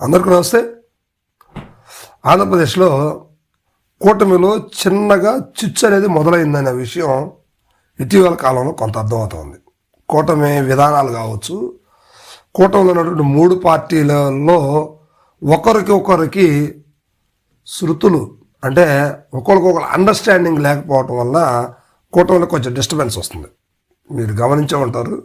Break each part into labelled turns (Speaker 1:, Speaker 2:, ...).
Speaker 1: అందరికీ నమస్తే. ఆంధ్రప్రదేశ్లో కూటమిలో చిన్నగా చిచ్చు అనేది మొదలైందనే విషయం ఇటీవల కాలంలో కొంత అర్థమవుతోంది. కూటమి విధానాలు కావచ్చు కూటమిలో ఉన్నటువంటి మూడు పార్టీలలో ఒకరికి ఒకరికి శృతులు అంటే ఒకరికొకరు అండర్స్టాండింగ్ లేకపోవటం వల్ల కూటమిలో కొంచెం డిస్టర్బెన్స్ వస్తుంది. మీరు గమనించే ఉంటారు.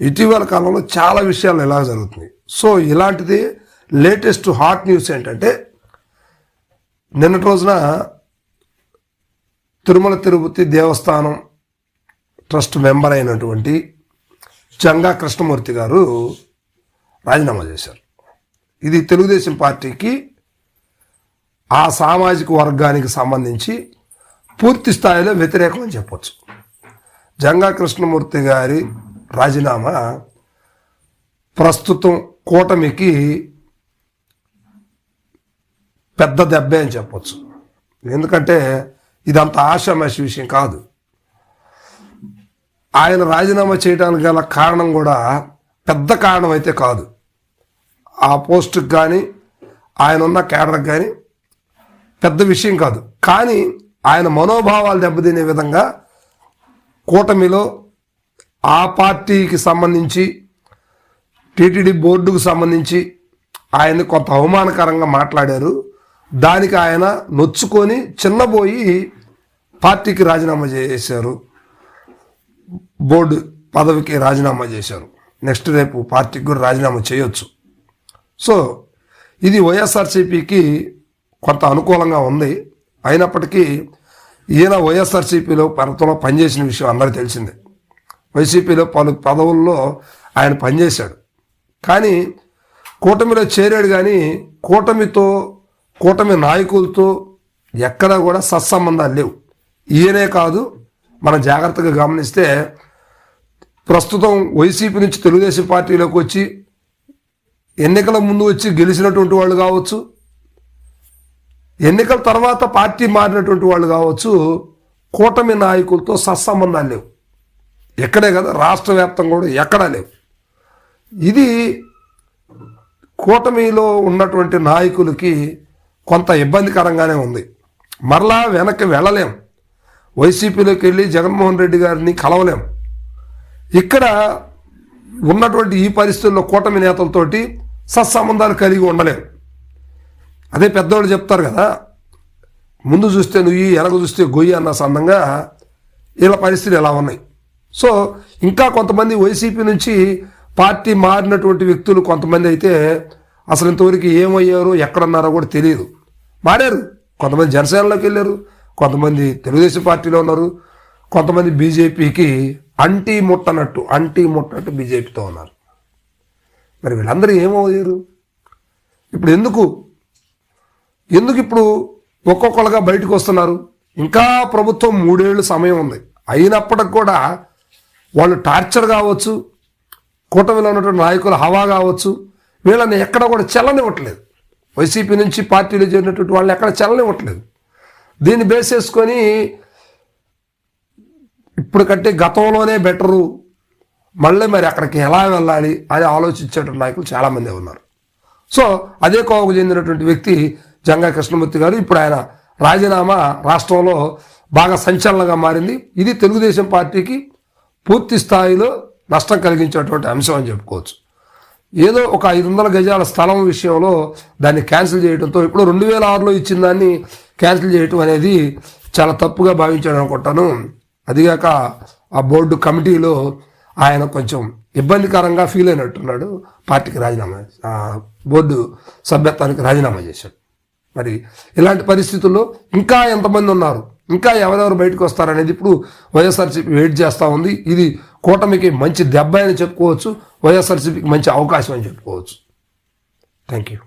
Speaker 1: ఇటీవల కాలంలో చాలా విషయాలు ఇలా జరుగుతున్నాయి. సో ఇలాంటిది లేటెస్ట్ హాట్ న్యూస్ ఏంటంటే నిన్నటి రోజున తిరుమల తిరుపతి దేవస్థానం ట్రస్ట్ మెంబర్ అయినటువంటి జంగా కృష్ణమూర్తి గారు రాజీనామా చేశారు. ఇది తెలుగుదేశం పార్టీకి ఆ సామాజిక వర్గానికి సంబంధించి పూర్తి స్థాయిలో వ్యతిరేకం అని చెప్పొచ్చు. జంగా కృష్ణమూర్తి గారి రాజీనామా ప్రస్తుతం కూటమికి పెద్ద దెబ్బే అని చెప్పొచ్చు. ఎందుకంటే ఇదంత ఆషామాషి విషయం కాదు. ఆయన రాజీనామా చేయడానికి గల కారణం కూడా పెద్ద కారణం అయితే కాదు. ఆ పోస్టుకి కానీ ఆయన ఉన్న కేడర్కి కానీ పెద్ద విషయం కాదు. కానీ ఆయన మనోభావాలు దెబ్బతినే విధంగా కూటమిలో ఆ పార్టీకి సంబంధించి టీటీడీ బోర్డుకు సంబంధించి ఆయన్ని కొంత అవమానకరంగా మాట్లాడారు. దానికి ఆయన నొచ్చుకొని చిన్నబోయి పార్టీకి రాజీనామా చేశారు. బోర్డు పదవికి రాజీనామా చేశారు. నెక్స్ట్ రేపు పార్టీకి కూడా రాజీనామా చేయొచ్చు. సో ఇది వైఎస్ఆర్సీపీకి కొంత అనుకూలంగా ఉంది. అయినప్పటికీ ఈయన వైఎస్ఆర్సీపీలో పరతంలో పనిచేసిన విషయం అందరికీ తెలిసిందే. వైసీపీలో పలు పదవుల్లో ఆయన పనిచేశాడు. కానీ కూటమిలో చేరాడు కానీ కూటమితో కూటమి నాయకులతో ఎక్కడా కూడా సత్సంబంధాలు లేవు. ఈయనే కాదు మనం జాగ్రత్తగా గమనిస్తే ప్రస్తుతం వైసీపీ నుంచి తెలుగుదేశం పార్టీలోకి వచ్చి ఎన్నికల ముందు వచ్చి గెలిచినటువంటి వాళ్ళు కావచ్చు ఎన్నికల తర్వాత పార్టీ మారినటువంటి వాళ్ళు కావచ్చు కూటమి నాయకులతో సత్సంబంధాలు లేవు. ఎక్కడే కదా రాష్ట్ర వ్యాప్తంగా కూడా ఎక్కడా లేవు. ఇది కూటమిలో ఉన్నటువంటి నాయకులకి కొంత ఇబ్బందికరంగానే ఉంది. మరలా వెనక్కి వెళ్ళలేం. వైసీపీలోకి వెళ్ళి జగన్మోహన్ రెడ్డి గారిని కలవలేం. ఇక్కడ ఉన్నటువంటి ఈ పరిస్థితుల్లో కూటమి నేతలతోటి సత్సంబంధాలు కలిగి ఉండలేం. అదే పెద్దవాళ్ళు చెప్తారు కదా ముందు చూస్తే నువ్వు ఎనక చూస్తే గొయ్యి అన్న సందంగా వీళ్ళ పరిస్థితులు ఎలా ఉన్నాయి. సో ఇంకా కొంతమంది వైసీపీ నుంచి పార్టీ మారినటువంటి వ్యక్తులు కొంతమంది అయితే అసలు ఇంతవరకు ఏమయ్యారో ఎక్కడున్నారో కూడా తెలియదు. మారారు. కొంతమంది జనసేనలోకి వెళ్ళారు. కొంతమంది తెలుగుదేశం పార్టీలో ఉన్నారు. కొంతమంది బీజేపీకి అంటీ ముట్టనట్టు అంటీ ముట్టనట్టు బీజేపీతో ఉన్నారు. మరి వీళ్ళందరూ ఏమయ్యారు? ఇప్పుడు ఎందుకు? ఎందుకు ఇప్పుడు ఒక్కొక్కరుగా బయటకు వస్తున్నారు? ఇంకా ప్రభుత్వం మూడేళ్ళు సమయం ఉంది. అయినప్పటికి కూడా వాళ్ళు టార్చర్ కావచ్చు కూటమిలో ఉన్నటువంటి నాయకుల హవా కావచ్చు వీళ్ళని ఎక్కడ కూడా చెల్లనివ్వట్లేదు. వైసీపీ నుంచి పార్టీలో చేరినటువంటి వాళ్ళని ఎక్కడ చెల్లనివ్వట్లేదు. దీన్ని బేస్ చేసుకొని ఇప్పుడు కంటే గతంలోనే బెటరు. మళ్ళీ మరి అక్కడికి ఎలా వెళ్ళాలి అని ఆలోచించేటువంటి నాయకులు చాలామంది ఉన్నారు. సో అదే కోవకు చెందినటువంటి వ్యక్తి జంగా కృష్ణమూర్తి గారు ఇప్పుడు ఆయన రాజీనామా రాష్ట్రంలో బాగా సంచలనంగా మారింది. ఇది తెలుగుదేశం పార్టీకి పూర్తి స్థాయిలో నష్టం కలిగించేటువంటి అంశం అని చెప్పుకోవచ్చు. ఏదో ఒక ఐదు వందల గజాల స్థలం విషయంలో దాన్ని క్యాన్సిల్ చేయడంతో ఇప్పుడు రెండు వేల ఆరులో ఇచ్చిన దాన్ని క్యాన్సిల్ చేయటం అనేది చాలా తప్పుగా భావించాడు అనుకుంటాను. అదిగాక ఆ బోర్డు కమిటీలో ఆయన కొంచెం ఇబ్బందికరంగా ఫీల్ అయినట్టున్నాడు. పార్టీకి రాజీనామా బోర్డు సభ్యత్వానికి రాజీనామా చేశాడు. మరి ఇలాంటి పరిస్థితుల్లో ఇంకా ఎంతమంది ఉన్నారు? ఇంకా ఎవరెవరు బయటకు వస్తారనేది ఇప్పుడు వైఎస్ఆర్సీపీ వెయిట్ చేస్తూ ఉంది. ఇది కూటమికి మంచి దెబ్బ అని చెప్పుకోవచ్చు వైఎస్ఆర్సీపీకి మంచి అవకాశం అని చెప్పుకోవచ్చు. Thank you